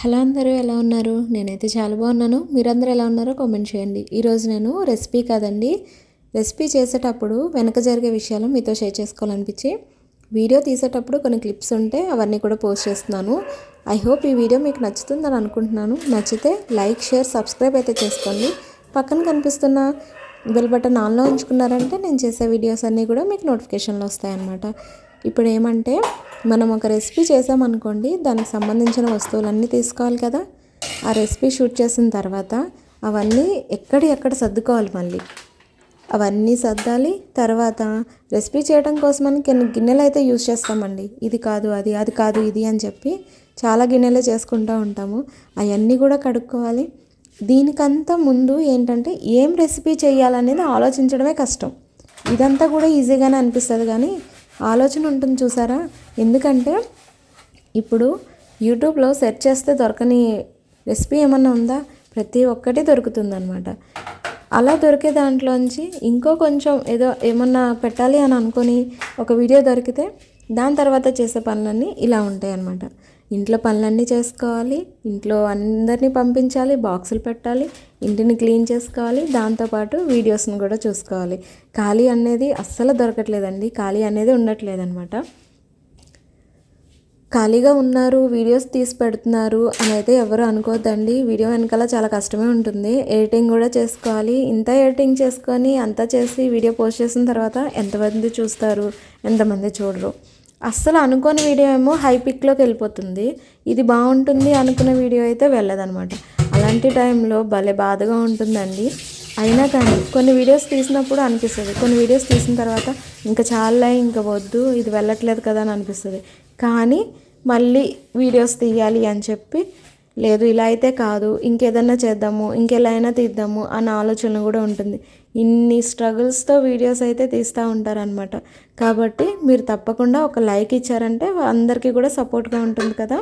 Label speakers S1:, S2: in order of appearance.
S1: Hello అందరూ ఎలా ఉన్నారు? నేనైతే చాలా బాగున్నాను. మీరందరూ ఎలా ఉన్నారో కామెంట్ చేయండి. ఈరోజు నేను రెసిపీ కాదండి రెసిపీ చేసేటప్పుడు వెనక జరిగే విషయాలు మీతో షేర్ చేసుకోవాలనిపించి వీడియో తీసేటప్పుడు కొన్ని క్లిప్స్ ఉంటే అవన్నీ కూడా పోస్ట్ చేస్తున్నాను. ఐ హోప్ ఈ వీడియో మీకు నచ్చుతుందని అనుకుంటున్నాను. నచ్చితే లైక్ షేర్ సబ్స్క్రైబ్ అయితే చేసుకోండి. పక్కన కనిపిస్తున్న బెల్ బటన్ ఆన్లో ఉంచుకున్నారంటే నేను చేసే వీడియోస్ అన్నీ కూడా మీకు నోటిఫికేషన్లు వస్తాయన్నమాట. ఇప్పుడు ఏమంటే మనం ఒక రెసిపీ చేసామనుకోండి దానికి సంబంధించిన వస్తువులన్నీ తీసుకోవాలి కదా. ఆ రెసిపీ షూట్ చేసిన తర్వాత అవన్నీ ఎక్కడి ఎక్కడ సర్దుకోవాలి మళ్ళీ? అవన్నీ సర్దాలి తర్వాత రెసిపీ చేయడం కోసమని కొన్ని గిన్నెలు అయితే యూజ్ చేస్తామండి. ఇది కాదు అది అది కాదు ఇది అని చెప్పి చాలా గిన్నెలే చేసుకుంటూ ఉంటాము. అవన్నీ కూడా కడుక్కోవాలి. దీనికంతా ముందు ఏంటంటే ఏం రెసిపీ చేయాలనేది ఆలోచించడమే కష్టం. ఇదంతా కూడా ఈజీగానే అనిపిస్తుంది కానీ ఆలోచన ఉంటుంది చూసారా? ఎందుకంటే ఇప్పుడు యూట్యూబ్లో సెర్చ్ చేస్తే దొరకని రెసిపీ ఏమన్నా ఉందా? ప్రతి ఒక్కటి దొరుకుతుందనమాట అలా దొరికే దాంట్లోంచి ఇంకో కొంచెం ఏదో ఏమన్నా పెట్టాలి అని అనుకొని ఒక వీడియో దొరికితే దాని తర్వాత చేసే పనులన్నీ ఇలా ఉంటాయి అన్నమాట ఇంట్లో పనులన్నీ చేసుకోవాలి ఇంట్లో అందరినీ పంపించాలి బాక్సులు పెట్టాలి ఇంటిని క్లీన్ చేసుకోవాలి దాంతోపాటు వీడియోస్ని కూడా చూసుకోవాలి. ఖాళీ అనేది అస్సలు దొరకట్లేదండి ఖాళీ అనేది ఉండట్లేదన్నమాట. ఖాళీగా ఉన్నారు వీడియోస్ తీసి పెడుతున్నారు అని అయితే ఎవరు అనుకోవద్దండి వీడియో వెనకాల చాలా కష్టమే ఉంటుంది. ఎడిటింగ్ కూడా చేసుకోవాలి. ఇంత ఎడిటింగ్ చేసుకొని అంతా చేసి వీడియో పోస్ట్ చేసిన తర్వాత ఎంతమంది చూస్తారు ఎంతమంది చూడరు. అస్సలు అనుకోని వీడియో ఏమో హై పిక్లోకి వెళ్ళిపోతుంది. ఇది బాగుంటుంది అనుకున్న వీడియో అయితే వెళ్ళదనమాట అలాంటి టైంలో భలే బాధగా ఉంటుందండి. అయినా కానీ కొన్ని వీడియోస్ తీసినప్పుడు అనిపిస్తుంది. కొన్ని వీడియోస్ తీసిన తర్వాత ఇంకా చాలా ఇంకా వద్దు ఇది వెళ్ళట్లేదు కదా అని అనిపిస్తుంది. కానీ మళ్ళీ వీడియోస్ తీయాలి అని చెప్పి లేదు ఇలా అయితే కాదు ఇంకేదన్నా చేద్దాము ఇంకెలా అయినా తీద్దాము అన్న ఆలోచన కూడా ఉంటుంది. ఇన్ని స్ట్రగుల్స్తో వీడియోస్ అయితే తీస్తూ ఉంటారనమాట కాబట్టి మీరు తప్పకుండా ఒక లైక్ ఇచ్చారంటే అందరికీ కూడా సపోర్ట్గా ఉంటుంది కదా.